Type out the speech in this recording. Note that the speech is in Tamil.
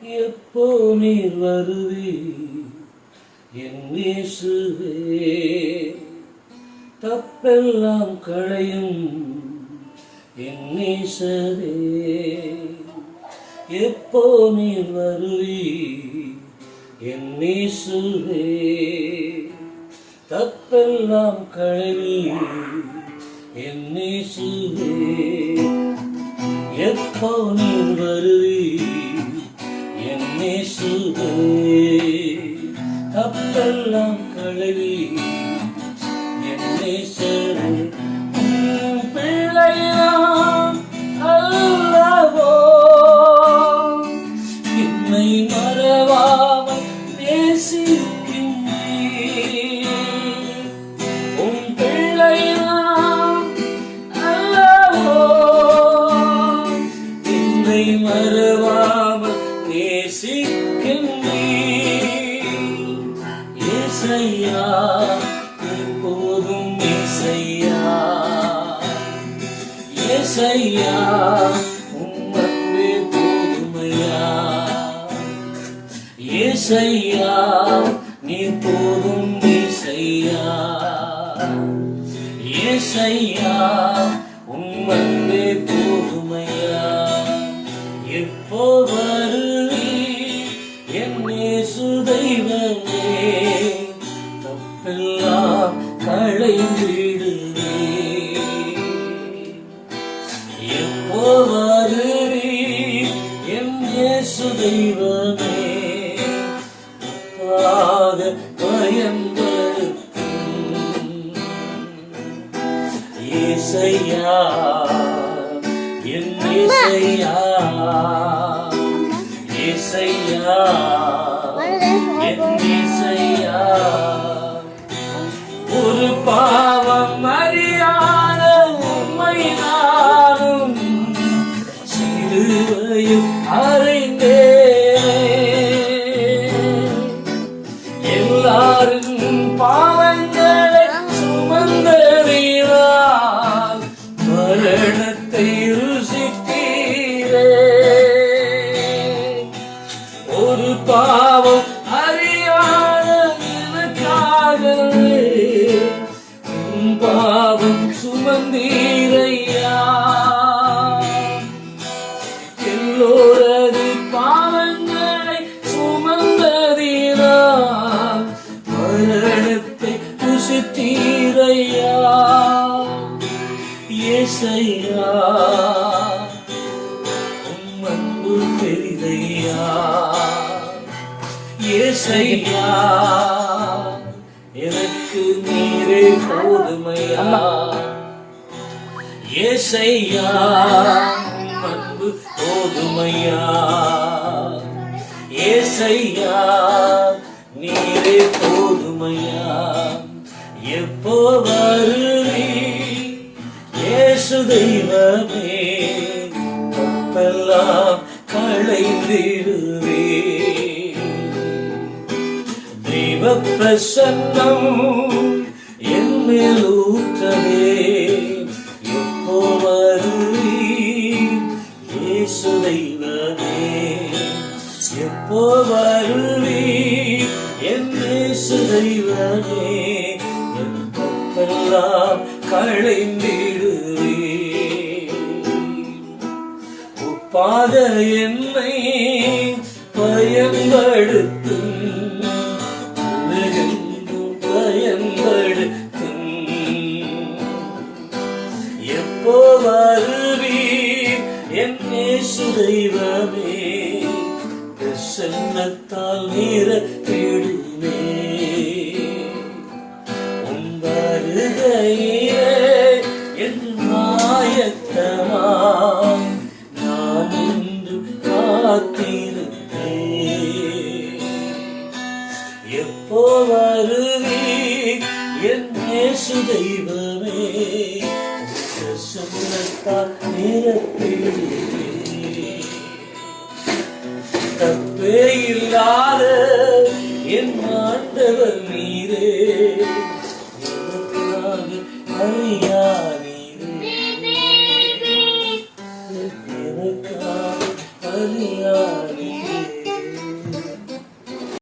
எப்போ நீர் வருவே என் இயேசுவே தப்பெல்லாம் களையும் என் நேசரே எப்போ நீர் வருவே என் நேசுவே தப்பெல்லாம் கழுவி என் நேசுவே எப்போ நீர் வருவி நேசுவே தப்பெல்லாம் கழுவி என் நேசரே பிள்ளையாம் அல்லவோ என்னை மறவாமல் நேசிக்கின்றீர். உம் பிள்ளையாம் அல்லவோ என்னை நேசிக்கின்றீர். இசையா எப்போதும் இசையா இசையா உம் போதுமையா இசையா நீ போதும் இசையா இசையா களைந்திடுவே எப்போ வருவி என் இயேசு தெய்வமே. உப்பாக பயன்படுத்தும் என் சிலுவையில் அறைந்தே எல்லாரும் பாவங்களை சுமந்தறிவார். மரணத்தை ருசித்தீரே. ஒரு பாவம் அறியாத பாவம் ஏசையா அன்பு பெரிதையா? ஏசையா? எனக்கு நீரே போதுமையா? ஏசையா? அன்பு போதுமையா? ஏசையா? நீரே போதுமையா? எப்போ வருவி தெய்வமே தப்பெல்லாம் களைந்திடுவே. தெய்வ பிரசன்னம் என் மேல் ஊற்றவே எப்போ வருவி இயேசு தெய்வமே எப்போ வருவி என் இயேசு தெய்வமே என் தப்பெல்லாம் பாத என்னை பயன்படுத்தும். பயன்படுத்தும். எப்போ வருவீர்? என்னே சுதைவமே பிரசன்னத்தால் நீர நிரப்பிடுவே உன் வருகையே என் மாயத்தமாம் காத்திருப்பேன் எப்போ வருவே என் இயேசு தெய்வமே. பிரசன்னத்தால் நிரப்பிடுவே தப்பே இல்லாத என் ஆண்டவர் நீரே. அறியா